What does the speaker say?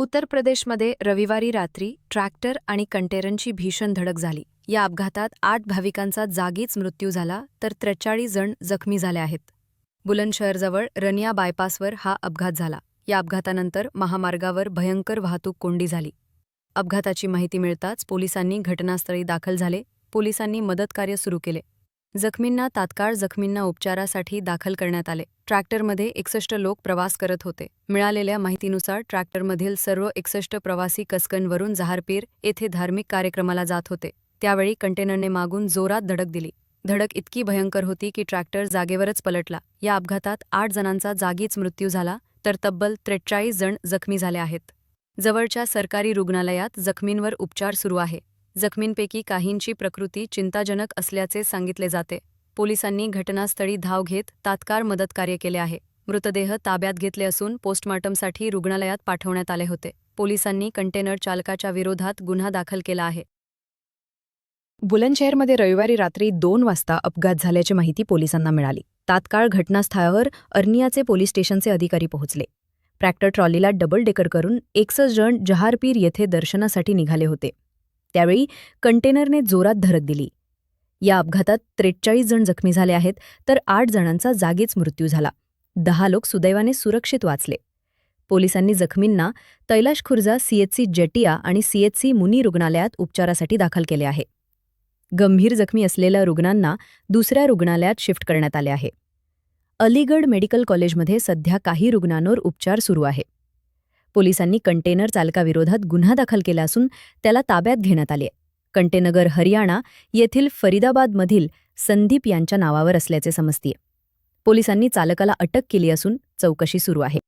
उत्तर प्रदेशमध्ये रविवारी रात्री ट्रॅक्टर आणि कंटेरनची भीषण धडक झाली. या अपघातात आठ भाविकांचा जागीच मृत्यू झाला तर त्रेचाळीस जण जखमी झाले आहेत. बुलंदशहरजवळ रनिया बायपासवर हा अपघात झाला. या अपघातानंतर महामार्गावर भयंकर वाहतूक कोंडी झाली. अपघाताची माहिती मिळताच पोलिसांनी घटनास्थळी दाखल झाले. पोलिसांनी मदतकार्य सुरू केले. जखमींना तात्काळ जखमींना उपचारासाठी दाखल करण्यात आले. ट्रॅक्टरमध्ये एकसष्ट लोक प्रवास करत होते. मिळालेल्या माहितीनुसार ट्रॅक्टरमधील सर्व एकसष्ट प्रवासी कसकनवरून जहारपीर येथे धार्मिक कार्यक्रमाला जात होते. त्यावेळी कंटेनरने मागून जोरात धडक दिली. धडक इतकी भयंकर होती की ट्रॅक्टर जागेवरच पलटला. या अपघातात आठ जणांचा जागीच मृत्यू झाला तर तब्बल त्रेचाळीस जण जखमी झाले आहेत. जवळच्या सरकारी रुग्णालयात जखमींवर उपचार सुरू आहे. जखमींपैकी काहींची प्रकृती चिंताजनक असल्याचे सांगितले जाते. पोलिसांनी घटनास्थळी धाव घेत तात्काळ मदतकार्य केले आहे. मृतदेह ताब्यात घेतले असून पोस्टमार्टमसाठी रुग्णालयात पाठवण्यात आले होते. पोलिसांनी कंटेनर चालकाच्या विरोधात गुन्हा दाखल केला आहे. बुलंदशहरमध्ये रविवारी रात्री दोन वाजता अपघात झाल्याची माहिती पोलिसांना मिळाली. तात्काळ घटनास्थळावर अर्नियाचे पोलीस स्टेशनचे अधिकारी पोहोचले. ट्रॅक्टर ट्रॉलीला डबल डेकर करून एकसष्ट जण जहारपीर येथे दर्शनासाठी निघाले होते. त्यावेळी कंटेनरने जोरात धडक दिली. या अपघातात त्रेचाळीस जण जखमी झाले आहेत तर आठ जणांचा जागीच मृत्यू झाला. दहा लोक सुदैवाने सुरक्षित वाचले. पोलिसांनी जखमींना तैलाश खुर्जा सीएचसी जेटिया आणि सीएचसी मुनी रुग्णालयात उपचारासाठी दाखल केले आहे. गंभीर जखमी असलेल्या रुग्णांना दुसऱ्या रुग्णालयात शिफ्ट करण्यात आले आहे. अलीगड मेडिकल कॉलेजमध्ये सध्या काही रुग्णांवर उपचार सुरू आहे. पोलिसांनी कंटेनर चालकाविरोधात गुन्हा दाखल केला असून त्याला ताब्यात घेण्यात आले. कंटेनगर हरियाणा येथील फरीदाबादमधील संदीप यांच्या नावावर असल्याचे समजतीये. पोलिसांनी चालकाला अटक केली असून चौकशी सुरू आहे.